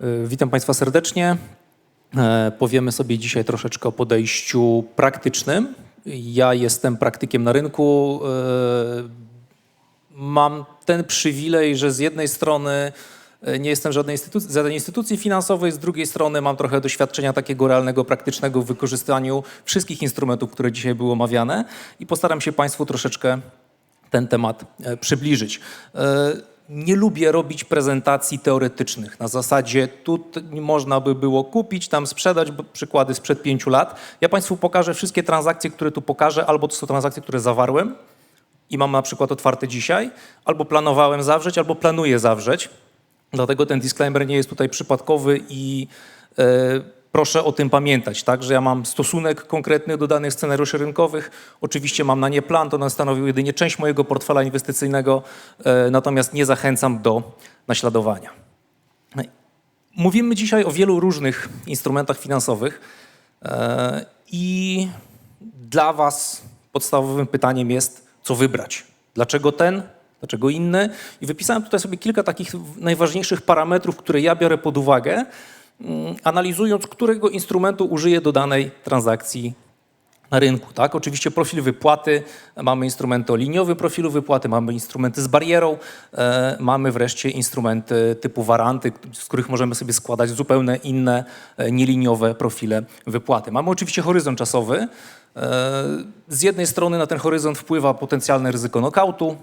Y, Witam Państwa serdecznie. E, Powiemy sobie dzisiaj troszeczkę o podejściu praktycznym. Ja jestem praktykiem na rynku. E, Mam ten przywilej, że z jednej strony e, nie jestem żadnej instytucji, żadnej instytucji finansowej, z drugiej strony mam trochę doświadczenia takiego realnego, praktycznego w wykorzystaniu wszystkich instrumentów, które dzisiaj były omawiane i postaram się Państwu troszeczkę ten temat przybliżyć. Nie lubię robić prezentacji teoretycznych. Na zasadzie tu można by było kupić, tam sprzedać, przykłady sprzed pięciu lat. Ja Państwu pokażę wszystkie transakcje, które tu pokażę, albo to są transakcje, które zawarłem i mam na przykład otwarte dzisiaj, albo planowałem zawrzeć, albo planuję zawrzeć. Dlatego ten disclaimer nie jest tutaj przypadkowy i e, proszę o tym pamiętać, tak, że ja mam stosunek konkretny do danych scenariuszy rynkowych. Oczywiście mam na nie plan, to one stanowią jedynie część mojego portfela inwestycyjnego, e, natomiast nie zachęcam do naśladowania. Mówimy dzisiaj o wielu różnych instrumentach finansowych e, i dla Was podstawowym pytaniem jest, co wybrać. Dlaczego ten, dlaczego inny? I wypisałem tutaj sobie kilka takich najważniejszych parametrów, które ja biorę pod uwagę, analizując, którego instrumentu użyję do danej transakcji na rynku. Tak? Oczywiście profil wypłaty, mamy instrumenty o liniowym profilu wypłaty, mamy instrumenty z barierą, e, mamy wreszcie instrumenty typu waranty, z których możemy sobie składać zupełnie inne, e, nieliniowe profile wypłaty. Mamy oczywiście horyzont czasowy. E, z jednej strony na ten horyzont wpływa potencjalne ryzyko nokautu,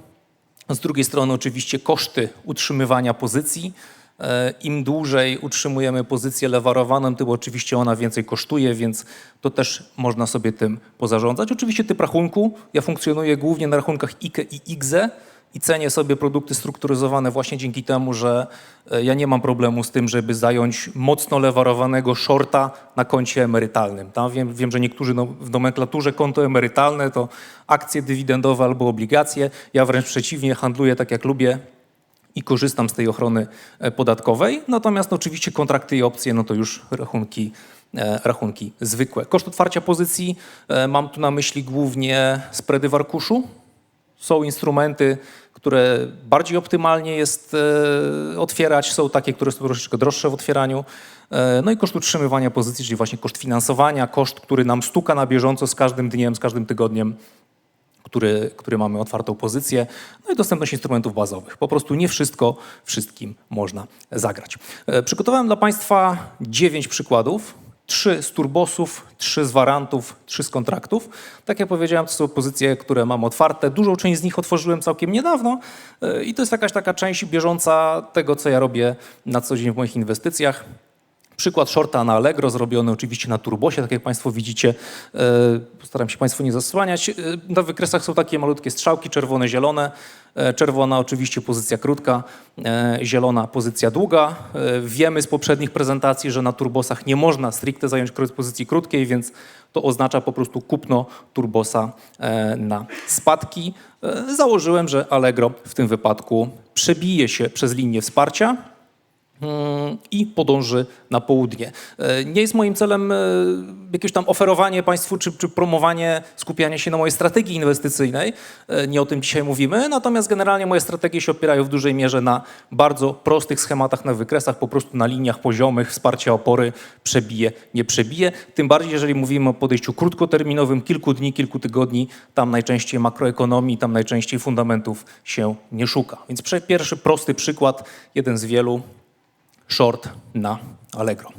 z drugiej strony oczywiście koszty utrzymywania pozycji. E, Im dłużej utrzymujemy pozycję lewarowaną, tym oczywiście ona więcej kosztuje, więc to też można sobie tym pozarządzać. Oczywiście typ rachunku. Ja funkcjonuję głównie na rachunkach IKE i IGZE i cenię sobie produkty strukturyzowane właśnie dzięki temu, że e, ja nie mam problemu z tym, żeby zająć mocno lewarowanego shorta na koncie emerytalnym. Tam wiem, wiem, że niektórzy no, w nomenklaturze konto emerytalne to akcje dywidendowe albo obligacje. Ja wręcz przeciwnie, handluję tak jak lubię, i korzystam z tej ochrony e, podatkowej. Natomiast oczywiście kontrakty i opcje, no to już rachunki, e, rachunki zwykłe. Koszt otwarcia pozycji, e, mam tu na myśli głównie spready w arkuszu. Są instrumenty, które bardziej optymalnie jest otwierać, są takie, które są troszeczkę droższe w otwieraniu. No i koszt utrzymywania pozycji, czyli właśnie koszt finansowania, koszt, który nam stuka na bieżąco z każdym dniem, z każdym tygodniem który, który mamy otwartą pozycję, no i dostępność instrumentów bazowych. Po prostu nie wszystko wszystkim można zagrać. E, Przygotowałem dla Państwa dziewięć przykładów. Trzy z turbosów, trzy z warantów, trzy z kontraktów. Tak jak powiedziałem, to są pozycje, które mam otwarte. Dużą część z nich otworzyłem całkiem niedawno e, i to jest jakaś taka część bieżąca tego, co ja robię na co dzień w moich inwestycjach. Przykład shorta na Allegro, zrobiony oczywiście na turbosie, tak jak Państwo widzicie. E, Postaram się Państwu nie zasłaniać. E, Na wykresach są takie malutkie strzałki, czerwone, zielone. E, Czerwona oczywiście pozycja krótka, zielona pozycja długa. Wiemy z poprzednich prezentacji, że na turbosach nie można stricte zająć pozycji krótkiej, więc to oznacza po prostu kupno turbosa na spadki. Założyłem, że Allegro w tym wypadku przebije się przez linię wsparcia i podąży na południe. E, Nie jest moim celem e, jakieś tam oferowanie Państwu czy, czy promowanie, skupianie się na mojej strategii inwestycyjnej. E, Nie o tym dzisiaj mówimy, natomiast generalnie moje strategie się opierają w dużej mierze na bardzo prostych schematach na wykresach, po prostu na liniach poziomych, wsparcia opory, przebije, nie przebije. Tym bardziej, jeżeli mówimy o podejściu krótkoterminowym, kilku dni, kilku tygodni, tam najczęściej makroekonomii, tam najczęściej fundamentów się nie szuka. Więc pierwszy prosty przykład, jeden z wielu, short na Allegro.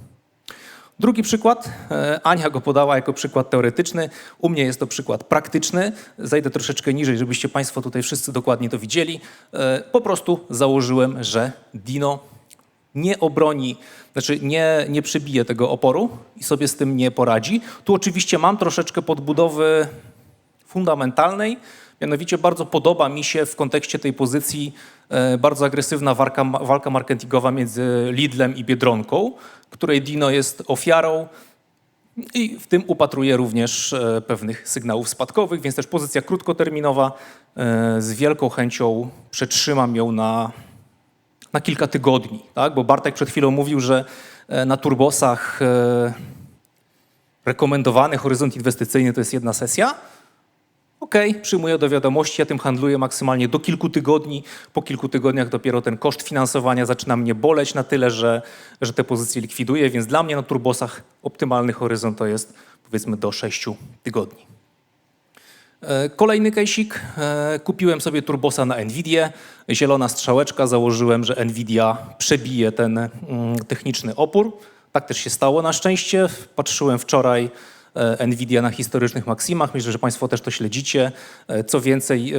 Drugi przykład, e, Ania go podała jako przykład teoretyczny. U mnie jest to przykład praktyczny. Zajdę troszeczkę niżej, żebyście Państwo tutaj wszyscy dokładnie to widzieli. E, Po prostu założyłem, że Dino nie obroni, znaczy nie, nie tego oporu i sobie z tym nie poradzi. Tu oczywiście mam troszeczkę podbudowy fundamentalnej. Mianowicie bardzo podoba mi się w kontekście tej pozycji e, bardzo agresywna walka, walka marketingowa między Lidlem i Biedronką, której Dino jest ofiarą i w tym upatruje również e, pewnych sygnałów spadkowych, więc też pozycja krótkoterminowa e, z wielką chęcią przetrzymam ją na, na kilka tygodni, tak? bo Bartek przed chwilą mówił, że na turbosach rekomendowany horyzont inwestycyjny to jest jedna sesja. Okej, przyjmuję do wiadomości, ja tym handluję maksymalnie do kilku tygodni. Po kilku tygodniach dopiero ten koszt finansowania zaczyna mnie boleć na tyle, że, że te pozycje likwiduję, więc dla mnie na turbosach optymalny horyzont to jest powiedzmy do 6 tygodni. E, Kolejny kejsik. E, Kupiłem sobie turbosa na Nvidia. Zielona strzałeczka. Założyłem, że Nvidia przebije ten mm, techniczny opór. Tak też się stało na szczęście. Patrzyłem wczoraj Nvidia na historycznych maksimach. Myślę, że Państwo też to śledzicie. E, Co więcej, e,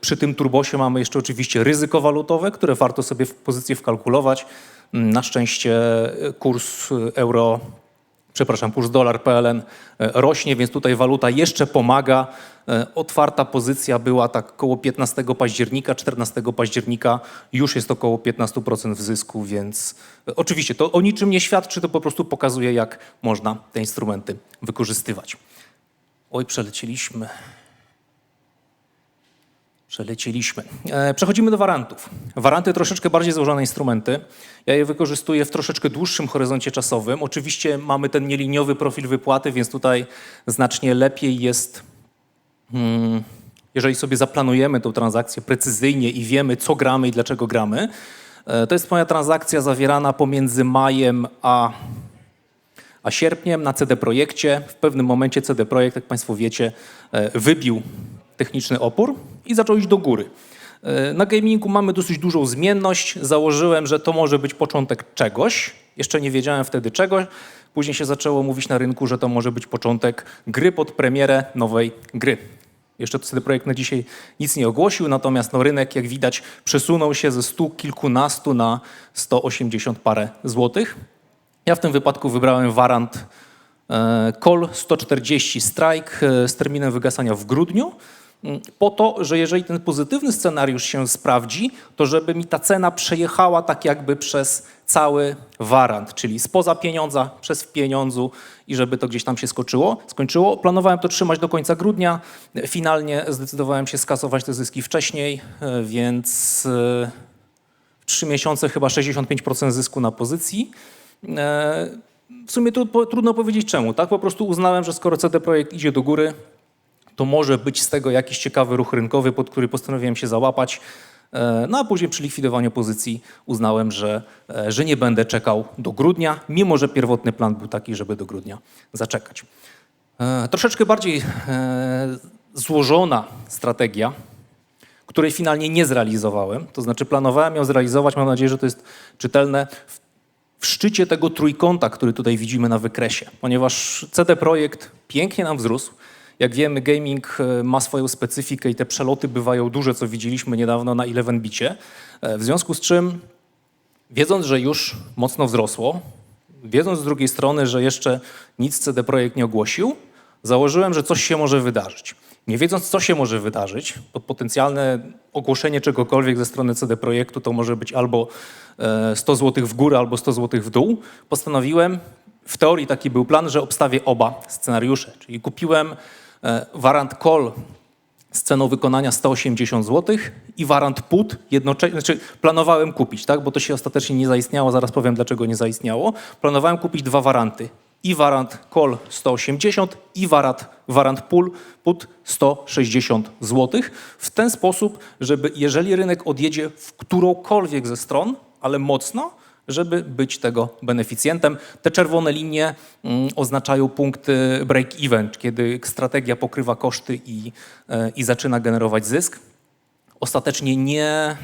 przy tym turbosie mamy jeszcze oczywiście ryzyko walutowe, które warto sobie w pozycję wkalkulować. Mm, Na szczęście e, kurs e, euro przepraszam, kurs dolar PLN e, rośnie, więc tutaj waluta jeszcze pomaga. E, Otwarta pozycja była tak koło 15 października, 14 października już jest około 15% w zysku, więc e, oczywiście to o niczym nie świadczy, to po prostu pokazuje, jak można te instrumenty wykorzystywać. Oj, przelecieliśmy. Przelecieliśmy. E, Przechodzimy do warantów. Waranty troszeczkę bardziej złożone instrumenty. Ja je wykorzystuję w troszeczkę dłuższym horyzoncie czasowym. Oczywiście mamy ten nieliniowy profil wypłaty, więc tutaj znacznie lepiej jest, mm, jeżeli sobie zaplanujemy tą transakcję precyzyjnie i wiemy, co gramy i dlaczego gramy. E, To jest moja transakcja zawierana pomiędzy majem a a sierpniem na CD Projekcie w pewnym momencie CD Projekt, jak Państwo wiecie, e, wybił techniczny opór i zaczął iść do góry. E, Na gamingu mamy dosyć dużą zmienność. Założyłem, że to może być początek czegoś. Jeszcze nie wiedziałem wtedy czego. Później się zaczęło mówić na rynku, że to może być początek gry pod premierę nowej gry. Jeszcze CD Projekt na dzisiaj nic nie ogłosił, natomiast no, rynek, jak widać, przesunął się ze stu kilkunastu na 180 parę złotych. Ja w tym wypadku wybrałem warant e, Call 140 Strike e, z terminem wygasania w grudniu, po to, że jeżeli ten pozytywny scenariusz się sprawdzi, to żeby mi ta cena przejechała tak jakby przez cały warant, czyli spoza pieniądza, przez w pieniądzu i żeby to gdzieś tam się skoczyło, skończyło. Planowałem to trzymać do końca grudnia. Finalnie zdecydowałem się skasować te zyski wcześniej, e, więc e, trzy miesiące chyba 65% zysku na pozycji. E, W sumie tu, trudno powiedzieć czemu, tak? Po prostu uznałem, że skoro CD Projekt idzie do góry, to może być z tego jakiś ciekawy ruch rynkowy, pod który postanowiłem się załapać. E, No a później przy likwidowaniu pozycji uznałem, że, e, że nie będę czekał do grudnia, mimo że pierwotny plan był taki, żeby do grudnia zaczekać. E, Troszeczkę bardziej złożona strategia, której finalnie nie zrealizowałem. To znaczy planowałem ją zrealizować, mam nadzieję, że to jest czytelne, w szczycie tego trójkąta, który tutaj widzimy na wykresie. Ponieważ CD Projekt pięknie nam wzrósł. Jak wiemy, gaming e, ma swoją specyfikę i te przeloty bywają duże, co widzieliśmy niedawno na 11bicie. E, W związku z czym, wiedząc, że już mocno wzrosło, wiedząc z drugiej strony, że jeszcze nic CD Projekt nie ogłosił, założyłem, że coś się może wydarzyć. Nie wiedząc, co się może wydarzyć, bo potencjalne ogłoszenie czegokolwiek ze strony CD Projektu to może być albo e, 100 zł w górę, albo 100 zł w dół, postanowiłem, w teorii taki był plan, że obstawię oba scenariusze. Czyli kupiłem e, warant call z ceną wykonania 180 zł i warant put jednocześnie, znaczy planowałem kupić, tak, bo to się ostatecznie nie zaistniało, zaraz powiem dlaczego nie zaistniało. Planowałem kupić dwa waranty. I warant call 180 i warant, warant pull, put 160 zł. W ten sposób, żeby jeżeli rynek odjedzie w którąkolwiek ze stron, ale mocno, żeby być tego beneficjentem. Te czerwone linie mm, oznaczają punkty break-even, kiedy strategia pokrywa koszty i, e, i zaczyna generować zysk. Ostatecznie nie,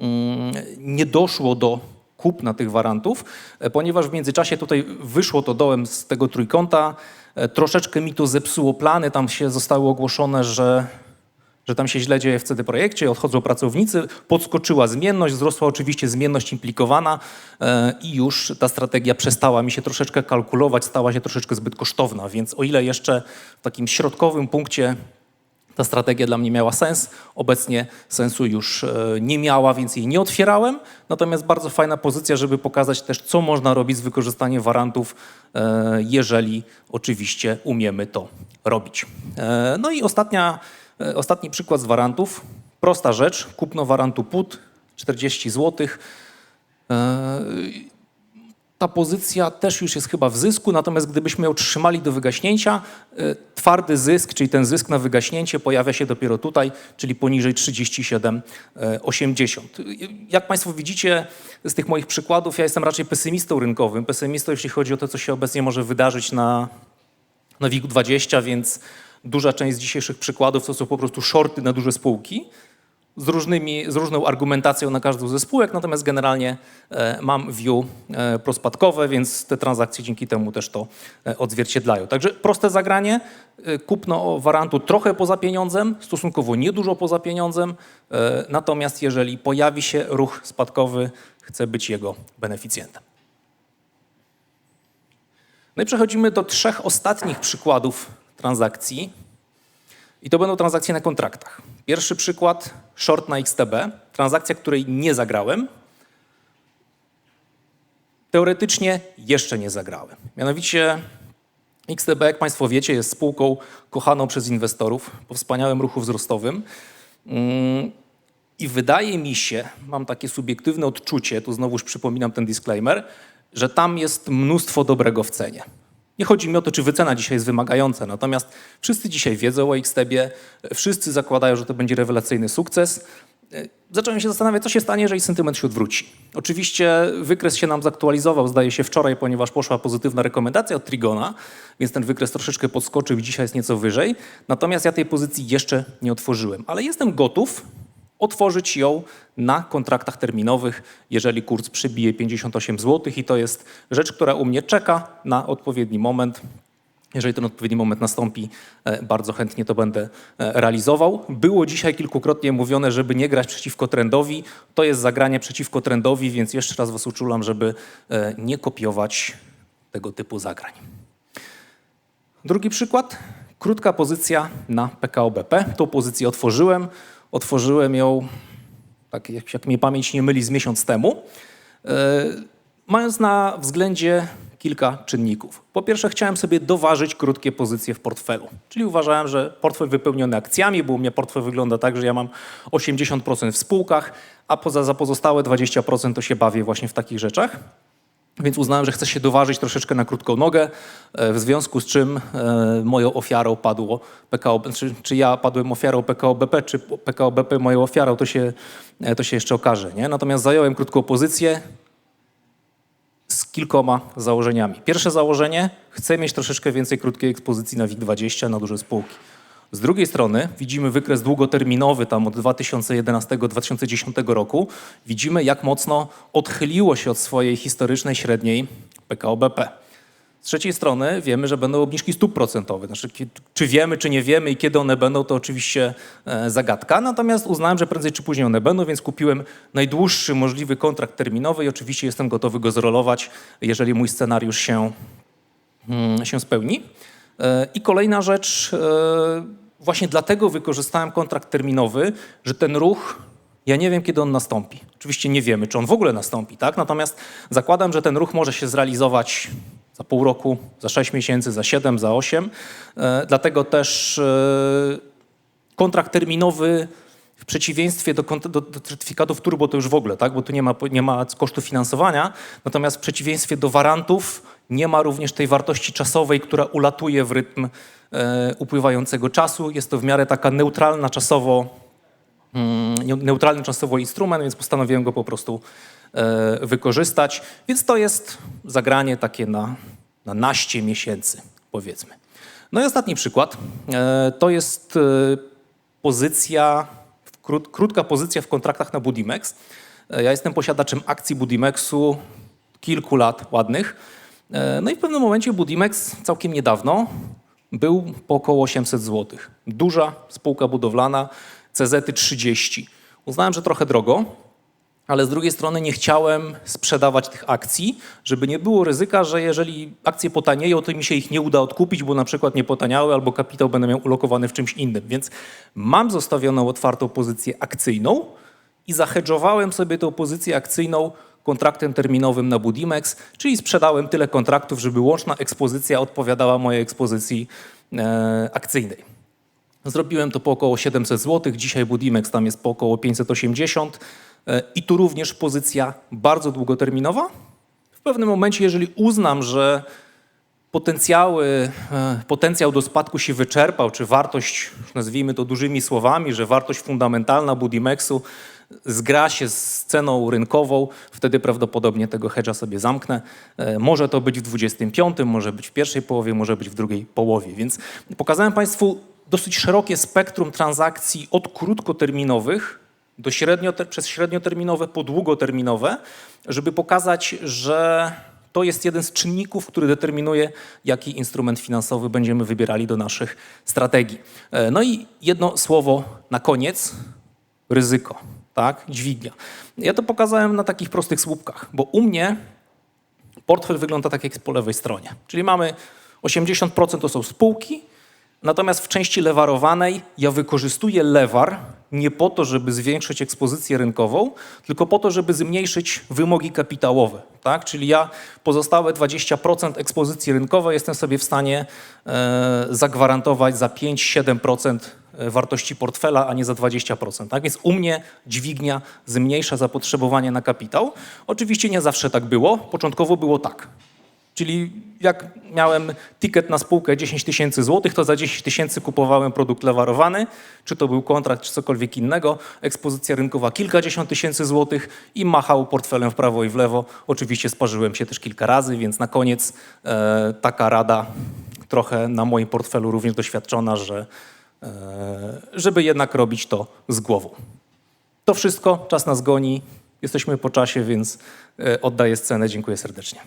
mm, nie doszło do kupna tych warantów, e, ponieważ w międzyczasie tutaj wyszło to dołem z tego trójkąta. E, Troszeczkę mi to zepsuło plany, tam się zostały ogłoszone, że że tam się źle dzieje w CD Projekcie, odchodzą pracownicy, podskoczyła zmienność, wzrosła oczywiście zmienność implikowana e, i już ta strategia przestała mi się troszeczkę kalkulować, stała się troszeczkę zbyt kosztowna, więc o ile jeszcze w takim środkowym punkcie ta strategia dla mnie miała sens, obecnie sensu już e, nie miała, więc jej nie otwierałem, natomiast bardzo fajna pozycja, żeby pokazać też, co można robić z wykorzystaniem warantów, e, jeżeli oczywiście umiemy to robić. No i ostatnia Ostatni przykład z warantów. Prosta rzecz. Kupno warantu put 40 zł. ta pozycja też już jest chyba w zysku, natomiast gdybyśmy ją trzymali do wygaśnięcia, y, twardy zysk, czyli ten zysk na wygaśnięcie pojawia się dopiero tutaj, czyli poniżej 37,80. Jak Państwo widzicie z tych moich przykładów, ja jestem raczej pesymistą rynkowym, pesymistą jeśli chodzi o to, co się obecnie może wydarzyć na, na WIG20, więc duża część z dzisiejszych przykładów to są po prostu shorty na duże spółki z, różnymi, z różną argumentacją na każdą ze spółek, natomiast generalnie e, mam view e, prospadkowe, więc te transakcje dzięki temu też to e, odzwierciedlają. Także proste zagranie, kupno warantu trochę poza pieniądzem, stosunkowo niedużo poza pieniądzem, natomiast jeżeli pojawi się ruch spadkowy, chcę być jego beneficjentem. No i przechodzimy do trzech ostatnich przykładów transakcji. I to będą transakcje na kontraktach. Pierwszy przykład, short na XTB, transakcja, której nie zagrałem. Teoretycznie jeszcze nie zagrałem. Mianowicie XTB, jak Państwo wiecie, jest spółką kochaną przez inwestorów po wspaniałym ruchu wzrostowym. Mm, I wydaje mi się, mam takie subiektywne odczucie, tu znowuż przypominam ten disclaimer, że tam jest mnóstwo dobrego w cenie. Nie chodzi mi o to, czy wycena dzisiaj jest wymagająca, natomiast wszyscy dzisiaj wiedzą o Xtebie, wszyscy zakładają, że to będzie rewelacyjny sukces. Zacząłem się zastanawiać, co się stanie, jeżeli sentyment się odwróci. Oczywiście wykres się nam zaktualizował, zdaje się wczoraj, ponieważ poszła pozytywna rekomendacja od Trigona, więc ten wykres troszeczkę podskoczył i dzisiaj jest nieco wyżej. Natomiast ja tej pozycji jeszcze nie otworzyłem, ale jestem gotów otworzyć ją na kontraktach terminowych, jeżeli kurs przebije 58 zł i to jest rzecz, która u mnie czeka na odpowiedni moment. Jeżeli ten odpowiedni moment nastąpi, e, bardzo chętnie to będę e, realizował. Było dzisiaj kilkukrotnie mówione, żeby nie grać przeciwko trendowi. To jest zagranie przeciwko trendowi, więc jeszcze raz Was uczulam, żeby e, nie kopiować tego typu zagrań. Drugi przykład. Krótka pozycja na PKO BP. Tą pozycję otworzyłem. Otworzyłem ją, tak jak, jak mnie pamięć nie myli, z miesiąc temu, e, mając na względzie kilka czynników. Po pierwsze, chciałem sobie doważyć krótkie pozycje w portfelu, czyli uważałem, że portfel wypełniony akcjami, bo u mnie portfel wygląda tak, że ja mam 80% w spółkach, a poza za pozostałe 20% to się bawię właśnie w takich rzeczach. Więc uznałem, że chcę się doważyć troszeczkę na krótką nogę, e, w związku z czym e, moją ofiarą padło PKO, czy, czy ja padłem ofiarą PKO BP, czy PKO BP moją ofiarą, to się, e, to się jeszcze okaże. Nie? Natomiast zająłem krótką pozycję z kilkoma założeniami. Pierwsze założenie, chcę mieć troszeczkę więcej krótkiej ekspozycji na WIG20, na duże spółki. Z drugiej strony widzimy wykres długoterminowy tam od 2011-2010 roku. Widzimy, jak mocno odchyliło się od swojej historycznej średniej PKO BP. Z trzeciej strony wiemy, że będą obniżki stóp procentowych. Znaczy, czy wiemy, czy nie wiemy i kiedy one będą, to oczywiście e, zagadka. Natomiast uznałem, że prędzej czy później one będą, więc kupiłem najdłuższy możliwy kontrakt terminowy i oczywiście jestem gotowy go zrolować, jeżeli mój scenariusz się, mm, się spełni. E, I kolejna rzecz, e, właśnie dlatego wykorzystałem kontrakt terminowy, że ten ruch, ja nie wiem, kiedy on nastąpi. Oczywiście nie wiemy, czy on w ogóle nastąpi, tak? Natomiast zakładam, że ten ruch może się zrealizować za pół roku, za sześć miesięcy, za siedem, za osiem. E, dlatego też kontrakt terminowy w przeciwieństwie do, do, do, certyfikatów turbo to już w ogóle, tak? bo tu nie ma, nie ma kosztu finansowania, natomiast w przeciwieństwie do warantów nie ma również tej wartości czasowej, która ulatuje w rytm e, upływającego czasu. Jest to w miarę taka neutralna czasowo, mm, neutralny czasowo instrument, więc postanowiłem go po prostu e, wykorzystać. Więc to jest zagranie takie na, na naście miesięcy, powiedzmy. No i ostatni przykład. E, to jest e, pozycja, krót, krótka pozycja w kontraktach na Budimex. E, ja jestem posiadaczem akcji Budimexu kilku lat ładnych. E, no i w pewnym momencie Budimex całkiem niedawno był po około 800 zł. Duża spółka budowlana, CZ 30. Uznałem, że trochę drogo, ale z drugiej strony nie chciałem sprzedawać tych akcji, żeby nie było ryzyka, że jeżeli akcje potanieją, to mi się ich nie uda odkupić, bo na przykład nie potaniały albo kapitał będę miał ulokowany w czymś innym. Więc mam zostawioną otwartą pozycję akcyjną i zahedżowałem sobie tą pozycję akcyjną kontraktem terminowym na Budimex, czyli sprzedałem tyle kontraktów, żeby łączna ekspozycja odpowiadała mojej ekspozycji e, akcyjnej. Zrobiłem to po około 700 zł, dzisiaj Budimex tam jest po około 580 e, i tu również pozycja bardzo długoterminowa. W pewnym momencie, jeżeli uznam, że potencjały, e, potencjał do spadku się wyczerpał, czy wartość, nazwijmy to dużymi słowami, że wartość fundamentalna Budimexu zgra się z ceną rynkową, wtedy prawdopodobnie tego hedge'a sobie zamknę. E, Może to być w 25, może być w pierwszej połowie, może być w drugiej połowie. Więc pokazałem Państwu dosyć szerokie spektrum transakcji od krótkoterminowych do średnio, przez średnioterminowe po długoterminowe, żeby pokazać, że to jest jeden z czynników, który determinuje, jaki instrument finansowy będziemy wybierali do naszych strategii. E, No i jedno słowo na koniec, ryzyko, tak, dźwignia. Ja to pokazałem na takich prostych słupkach, bo u mnie portfel wygląda tak jak po lewej stronie. Czyli mamy 80% to są spółki, natomiast w części lewarowanej ja wykorzystuję lewar nie po to, żeby zwiększyć ekspozycję rynkową, tylko po to, żeby zmniejszyć wymogi kapitałowe. Tak? Czyli ja pozostałe 20% ekspozycji rynkowej jestem sobie w stanie e, zagwarantować za 5-7% wartości portfela, a nie za 20%. Tak więc u mnie dźwignia zmniejsza zapotrzebowanie na kapitał. Oczywiście nie zawsze tak było. Początkowo było tak. Czyli jak miałem ticket na spółkę 10 tysięcy złotych, to za 10 tysięcy kupowałem produkt lewarowany, czy to był kontrakt, czy cokolwiek innego. Ekspozycja rynkowa kilkadziesiąt tysięcy złotych i machał portfelem w prawo i w lewo. Oczywiście sparzyłem się też kilka razy, więc na koniec e, taka rada trochę na moim portfelu również doświadczona, że e, żeby jednak robić to z głową. To wszystko, czas nas goni, jesteśmy po czasie, więc e, oddaję scenę. Dziękuję serdecznie.